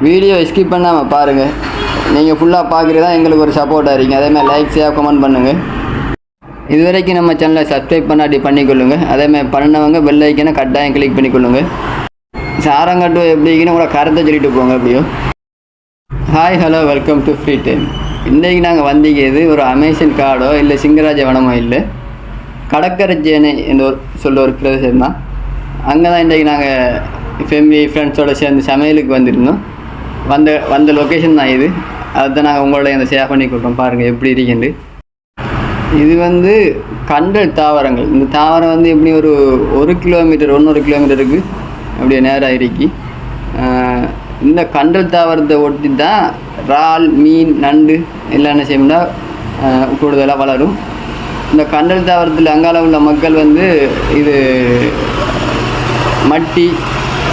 Video skip பண்ணாமல் பாருங்கள் நீங்கள் ஃபுல்லாக பார்க்குறது தான் எங்களுக்கு ஒரு சப்போர்ட்டாக இருக்கீங்க அதேமாதிரி லைக் ஷேர் கமெண்ட் பண்ணுங்கள் இது வரைக்கும் நம்ம சேனலை சப்ஸ்கிரைப் பண்ணாட்டி பண்ணிக்கொள்ளுங்க. அதேமாதிரி பண்ணவங்க பெல் ஐக்கனை கட்டாயம் கிளிக் பண்ணிக்கொள்ளுங்க. சாரங்கட்டும் எப்படிங்கன்னு உங்களை கருத்தை சொல்லிட்டு போங்க எப்படியோ hi hello welcome to free time இன்றைக்கி நாங்கள் வந்திக்கிறது ஒரு அமேசன் காடோ இல்லை சிங்கராஜ வனமோ இல்லை. கடற்கரை சேனை என்று ஒரு சொல்ல ஒரு பிரதேசம் தான் அங்கே தான் இன்றைக்கி நாங்கள் ஃபேமிலி ஃப்ரெண்ட்ஸோடு சேர்ந்து சமையலுக்கு வந்திருந்தோம். வந்த வந்த லொக்கேஷன் தான் இது. அதுதான் நாங்கள் உங்களோட இந்த ஷேர் பண்ணி கொடுப்போம் பாருங்கள் எப்படி இருக்குன்னு இது வந்து கண்டல் தாவரங்கள். இந்த தாவரம் வந்து எப்படி ஒரு ஒரு கிலோமீட்டர் ஒன்றொரு கிலோமீட்டருக்கு அப்படியே நேராக இருக்கி. இந்த கண்டல் தாவரத்தை ஒட்டி தான் இறால் மீன் நண்டு எல்லாம் என்ன செய்யணும்னா கூடுதலாக வளரும். இந்த கண்டல் தாவரத்தில் அங்கால உள்ள மக்கள் வந்து இது மட்டி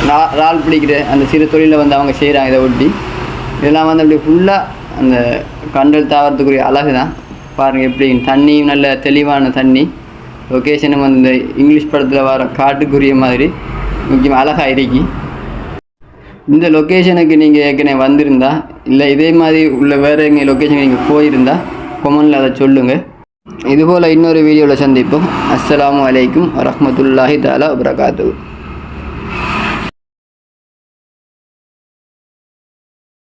இறால் பிடிக்கிற அந்த சிறு தொழிலை வந்து அவங்க செய்கிறாங்க இதை ஒட்டி. இதெல்லாம் வந்து அப்படி ஃபுல்லாக அந்த கண்டல் தாவரத்துக்குரிய அழகு தான். பாருங்கள் எப்படி தண்ணியும் நல்ல தெளிவான தண்ணி. லொக்கேஷனும் வந்து இந்த இங்கிலீஷ் படத்தில் வர காட்டுக்குரிய மாதிரி. முக்கியமாக அழகாக இருக்கி இந்த லொக்கேஷனுக்கு நீங்கள் ஏற்கனவே வந்திருந்தா இல்லை இதே மாதிரி உள்ள வேறு எங்கே லொக்கேஷனுக்கு நீங்கள் போயிருந்தா கொமெண்டில் அதை சொல்லுங்கள் இதுபோல் இன்னொரு வீடியோவில் சந்திப்போம். அஸ்ஸலாமு வலைக்கும் வரமத்துல்லாஹி தாலா பிரகாத்து